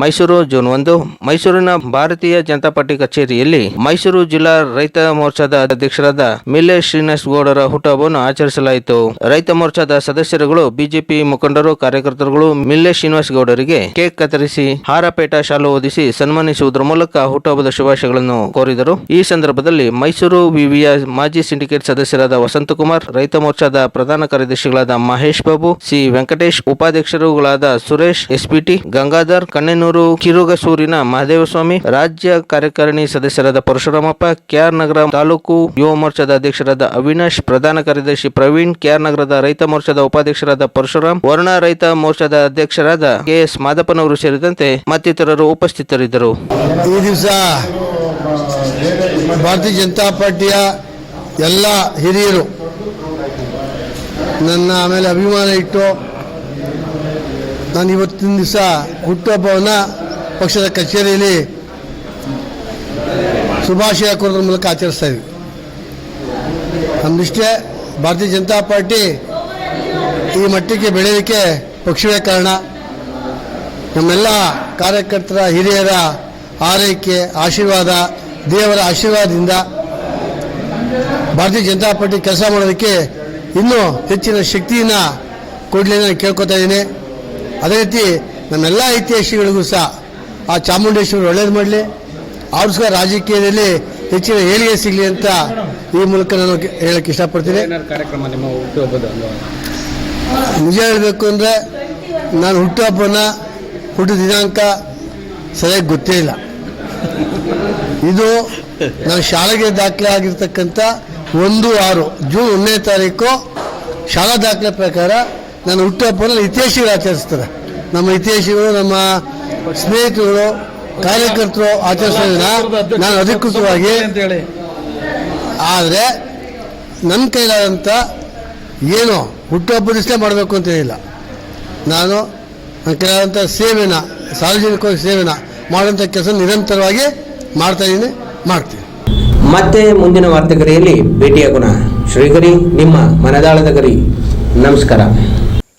Mysuru June ಒಂದು. ಮೈಸೂರಿನ ಭಾರತೀಯ ಜನತಾ ಪಾರ್ಟಿ ಕಚೇರಿಯಲ್ಲಿ ಮೈಸೂರು ಜಿಲ್ಲಾ ರೈತ ಮೋರ್ಚಾದ ಅಧ್ಯಕ್ಷರಾದ ಮಿಲ್ಲೆ ಶ್ರೀನಿವಾಸ ಗೌಡರ ಹುಟ್ಟುಹಬ್ಬವನ್ನು ಆಚರಿಸಲಾಯಿತು. ರೈತ ಮೋರ್ಚಾದ ಸದಸ್ಯರುಗಳು, ಬಿಜೆಪಿ ಮುಖಂಡರು, ಕಾರ್ಯಕರ್ತರುಗಳು ಮಿಲ್ಲೆ ಶ್ರೀನಿವಾಸ್ ಗೌಡರಿಗೆ ಕೇಕ್ ಕತ್ತರಿಸಿ, ಹಾರಪೇಟ ಶಾಲು ಓದಿಸಿ ಸನ್ಮಾನಿಸುವುದರ ಮೂಲಕ ಹುಟ್ಟುಹಬ್ಬದ ಶುಭಾಶಯಗಳನ್ನು ಕೋರಿದರು. ಈ ಸಂದರ್ಭದಲ್ಲಿ ಮೈಸೂರು ವಿವಿಯ ಮಾಜಿ ಸಿಂಡಿಕೇಟ್ ಸದಸ್ಯರಾದ ವಸಂತಕುಮಾರ್, ರೈತ ಮೋರ್ಚಾದ ಪ್ರಧಾನ ಕಾರ್ಯದರ್ಶಿಗಳಾದ ಮಹೇಶ್ ಬಾಬು, ಸಿ ವೆಂಕಟೇಶ್ ಉಪಾಧ್ಯಕ್ಷರುಗಳಾದ ಸುರೇಶ್, ಎಸ್ಪಿಟಿ, ಗಂಗಾಧರ್ ಕಣ್ಣೆನೂರು ಕಿರುಗಸೂರಿನ ಮಹದೇವಸ್ವಾಮಿ, ರಾಜ್ಯ ಕಾರ್ಯಕಾರಿಣಿ ಸದಸ್ಯರಾದ ಪರಶುರಾಮಪ್ಪ, ಕೆಆರ್ ನಗರ ತಾಲೂಕು ಯುವ ಮೋರ್ಚಾದ ಅಧ್ಯಕ್ಷರಾದ ಅವಿನಾಶ್, ಪ್ರಧಾನ ಕಾರ್ಯದರ್ಶಿ ಪ್ರವೀಣ್, ಕೆಆರ್ ನಗರದ ರೈತ ಮೋರ್ಚಾದ ಉಪಾಧ್ಯಕ್ಷರಾದ ಪರಶುರಾಮ್, ವರ್ಣ ರೈತ ಮೋರ್ಚಾದ ಅಧ್ಯಕ್ಷರಾದ ಕೆಎಸ್ ಮಾದಪ್ಪನವರು ಸೇರಿದಂತೆ ಮತ್ತಿತರರು ಉಪಸ್ಥಿತರಿದ್ದರು. ಈ ದಿವಸ ಭಾರತೀಯ ಜನತಾ ಪಾರ್ಟಿಯ ಎಲ್ಲ ಹಿರಿಯರು ನನ್ನ ಆಮೇಲೆ ಅಭಿಮಾನ ಇಟ್ಟು ನಾನು ಇವತ್ತಿನ ದಿವಸ ಹುಟ್ಟುಹಬ್ಬವನ್ನು ಪಕ್ಷದ ಕಚೇರಿಯಲ್ಲಿ ಶುಭಾಶಯ ಕೊಡೋದ್ರ ಮೂಲಕ ಆಚರಿಸ್ತಾ ಇದ್ವಿ. ನಮ್ಮಿಷ್ಟೇ ಭಾರತೀಯ ಜನತಾ ಪಾರ್ಟಿ ಈ ಮಟ್ಟಕ್ಕೆ ಬೆಳೆಯೋದಕ್ಕೆ ಪಕ್ಷವೇ ಕಾರಣ. ನಮ್ಮೆಲ್ಲ ಕಾರ್ಯಕರ್ತರ ಹಿರಿಯರ ಆರೈಕೆ ಆಶೀರ್ವಾದ, ದೇವರ ಆಶೀರ್ವಾದದಿಂದ ಭಾರತೀಯ ಜನತಾ ಪಾರ್ಟಿ ಕೆಲಸ ಮಾಡೋದಕ್ಕೆ ಇನ್ನೂ ಹೆಚ್ಚಿನ ಶಕ್ತಿಯನ್ನು ಕೊಡಲಿ ನಾನು ಕೇಳ್ಕೊತಾ ಇದ್ದೀನಿ. ಅದೇ ರೀತಿ ನಮ್ಮೆಲ್ಲ ಐತಿಹಾಸಿಗಳಿಗೂ ಸಹ ಆ ಚಾಮುಂಡೇಶ್ವರಿ ಒಳ್ಳೇದು ಮಾಡಲಿ. ಅವ್ರು ಸಹ ರಾಜಕೀಯದಲ್ಲಿ ಹೆಚ್ಚಿನ ಏಳಿಗೆ ಸಿಗಲಿ ಅಂತ ಈ ಮೂಲಕ ನಾನು ಹೇಳಕ್ಕೆ ಇಷ್ಟಪಡ್ತೀನಿ. ನಿಜ ಹೇಳಬೇಕು ಅಂದರೆ ನಾನು ಹುಟ್ಟುಹಬ್ಬನ ಹುಟ್ಟು ದಿನಾಂಕ ಸರಿಯಾಗಿ ಗೊತ್ತೇ ಇಲ್ಲ. ಇದು ನಾನು ಶಾಲೆಗೆ ದಾಖಲೆ ಆಗಿರ್ತಕ್ಕಂಥ ಒಂದು ಆರು ಜೂನ್ ಒಂದನೇ ತಾರೀಕು ಶಾಲಾ ದಾಖಲೆ ಪ್ರಕಾರ ನಾನು ಹುಟ್ಟುಹಬ್ಬನ ಇತಿಹಾಸಿಗಳು ಆಚರಿಸ್ತಾರೆ. ನಮ್ಮ ಇತಿಹಾಸಿಗಳು, ನಮ್ಮ ಸ್ನೇಹಿತರು ಕಾರ್ಯಕರ್ತರು ಆಚರಿಸೋದನ್ನ ನಾನು ಅಧಿಕೃತವಾಗಿ ಆದರೆ ನನ್ನ ಕೈಲಾದಂತ ಏನು ಹುಟ್ಟುಹಬ್ಬ ಮಾಡಬೇಕು ಅಂತ ಏನಿಲ್ಲ. ನಾನು ನನ್ನ ಕೈಲಾದಂಥ ಸೇವೆನ, ಸಾರ್ವಜನಿಕವಾಗಿ ಸೇವೆನ ಮಾಡುವಂಥ ಕೆಲಸ ನಿರಂತರವಾಗಿ ಮಾಡ್ತಾ ಇದ್ದೀನಿ, ಮಾಡ್ತೀನಿ. ಮತ್ತೆ ಮುಂದಿನ ವಾರ್ತೆಗರಿಯಲ್ಲಿ ಭೇಟಿಯಾಗೋಣ. ಶ್ರೀಗರಿ ನಿಮ್ಮ ಮನದಾಳದ ಗರಿ. ನಮಸ್ಕಾರ.